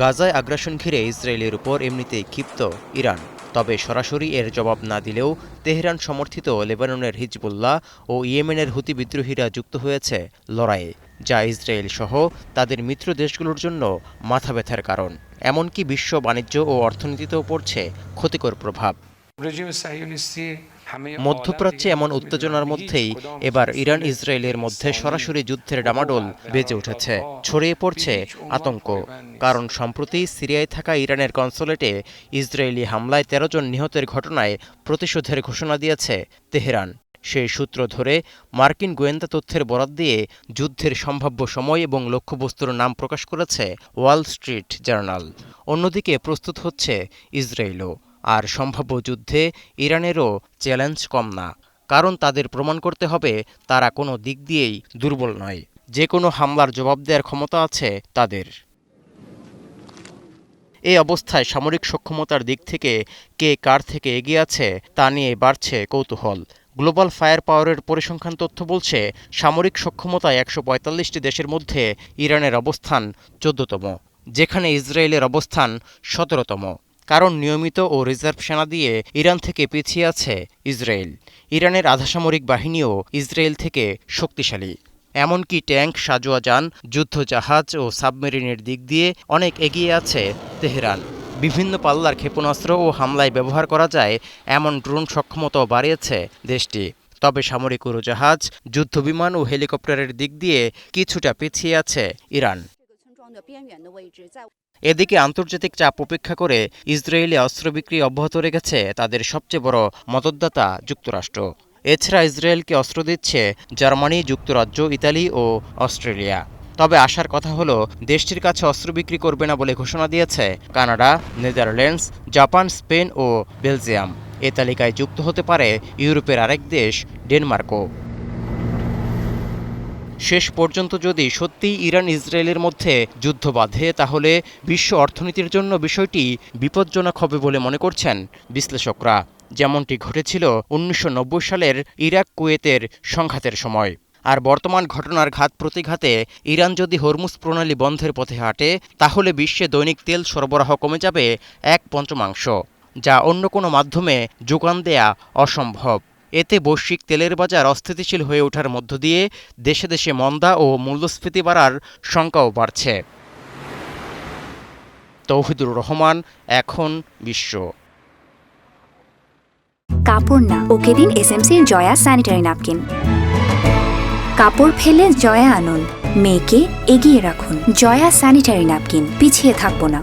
গাজায় আগ্রাসন ঘিরে ইসরায়েলের উপর এমনিতেই ক্ষিপ্ত ইরান। তবে সরাসরি এর জবাব না দিলেও তেহরান সমর্থিত লেবাননের হিজবুল্লাহ ও ইয়েমেনের হুতি বিদ্রোহীরা যুক্ত হয়েছে লড়াইয়ে, যা ইসরায়েল সহ তাদের মিত্র দেশগুলোর জন্য মাথা ব্যথার কারণ। এমনকি বিশ্ব বাণিজ্য ও অর্থনীতিতেও পড়ছে ক্ষতিকর প্রভাব। মধ্যপ্রাচ্যে এমন উত্তেজনার মধ্যেই এবার ইরান ইসরায়েলের মধ্যে সরাসরি যুদ্ধের ডামাডোল বেজে উঠেছে। ছড়িয়ে পড়ছে আতঙ্ক। কারণ সম্প্রতি সিরিয়ায় থাকা ইরানের কনসুলেটে ইসরায়েলি হামলায় তেরো জন নিহতের ঘটনায় প্রতিশোধের ঘোষণা দিয়েছে তেহরান। সেই সূত্র ধরে মার্কিন গোয়েন্দা তথ্যের বরাত দিয়ে যুদ্ধের সম্ভাব্য সময় এবং লক্ষ্যবস্তুর নাম প্রকাশ করেছে ওয়াল স্ট্রিট জার্নাল। অন্যদিকে প্রস্তুত হচ্ছে ইসরায়েলও। আর সম্ভাব্য যুদ্ধে ইরানেরও চ্যালেঞ্জ কম না। কারণ তাদের প্রমাণ করতে হবে, তারা কোনো দিক দিয়েই দুর্বল নয়। যে কোনো হামলার জবাব দেওয়ার ক্ষমতা আছে তাদের। এই অবস্থায় সামরিক সক্ষমতার দিক থেকে কে কার থেকে এগিয়ে আছে, তা নিয়ে বাড়ছে কৌতূহল। গ্লোবাল ফায়ার পাওয়ারের পরিসংখ্যান তথ্য বলছে, সামরিক সক্ষমতায় একশো পঁয়তাল্লিশটি দেশের মধ্যে ইরানের অবস্থান চোদ্দতম, যেখানে ইসরায়েলের অবস্থান সতেরোতম। কারণ নিয়মিত ও রিজার্ভ সেনা দিয়ে ইরান থেকে পিছিয়ে আছে ইসরায়েল। ইরানের আধাসামরিক বাহিনীও ইসরায়েল থেকে শক্তিশালী। এমনকি ট্যাঙ্ক সাজোয়া যান যুদ্ধজাহাজ ও সাবমেরিনের দিক দিয়ে অনেক এগিয়ে আছে তেহরান। বিভিন্ন পাল্লার ক্ষেপণাস্ত্র ও হামলায় ব্যবহার করা যায় এমন ড্রোন সক্ষমতাও বাড়িয়েছে দেশটি। তবে সামরিক উড়োজাহাজ, যুদ্ধবিমান ও হেলিকপ্টারের দিক দিয়ে কিছুটা পিছিয়ে আছে ইরান। এদিকে আন্তর্জাতিক চাপ উপেক্ষা করে ইসরায়েলে অস্ত্র বিক্রি অব্যাহত রেখেছে তাদের সবচেয়ে বড় মদতদাতা যুক্তরাষ্ট্র। এছাড়া ইসরায়েলকে অস্ত্র দিচ্ছে জার্মানি, যুক্তরাজ্য, ইতালি ও অস্ট্রেলিয়া। তবে আসার কথা হলো, দেশটির কাছে অস্ত্র বিক্রি করবে না বলে ঘোষণা দিয়েছে কানাডা, নেদারল্যান্ডস, জাপান, স্পেন ও বেলজিয়াম। এ তালিকায় যুক্ত হতে পারে ইউরোপের আরেক দেশ, ডেনমার্কও। শেষ পর্যন্ত যদি সত্যিই ইরান ইসরায়েলের মধ্যে যুদ্ধ বাঁধে, তাহলে বিশ্ব অর্থনীতির জন্য বিষয়টি বিপজ্জনক হবে বলে মনে করছেন বিশ্লেষকরা। যেমনটি ঘটেছিল উনিশশো নব্বই সালের ইরাক কুয়েতের সংঘাতের সময়। আর বর্তমান ঘটনার ঘাত প্রতিঘাতে ইরান যদি হরমুজ প্রণালী বন্ধের পথে হাঁটে, তাহলে বিশ্বে দৈনিক তেল সরবরাহ কমে যাবে এক পঞ্চমাংশ, যা অন্য কোনো মাধ্যমে যোগান দেয়া অসম্ভব। এতে বৈশ্বিক তেলের বাজার অস্থিতিশীল হয়ে ওঠার মধ্য দিয়ে দেশে দেশে মন্দা ও মূল্যস্ফীতি বাড়ার শঙ্কাও বাড়ছে। তৌহিদুর রহমান, এখন বিশ্ব। কাপড় না, ওকে দিন এসএমসির জয়া স্যানিটারি ন্যাপকিন কাপড় ফেলে জয়া আনুন মেয়েকে এগিয়ে রাখুন, জয়া স্যানিটারি ন্যাপকিন পিছিয়ে থাকব না।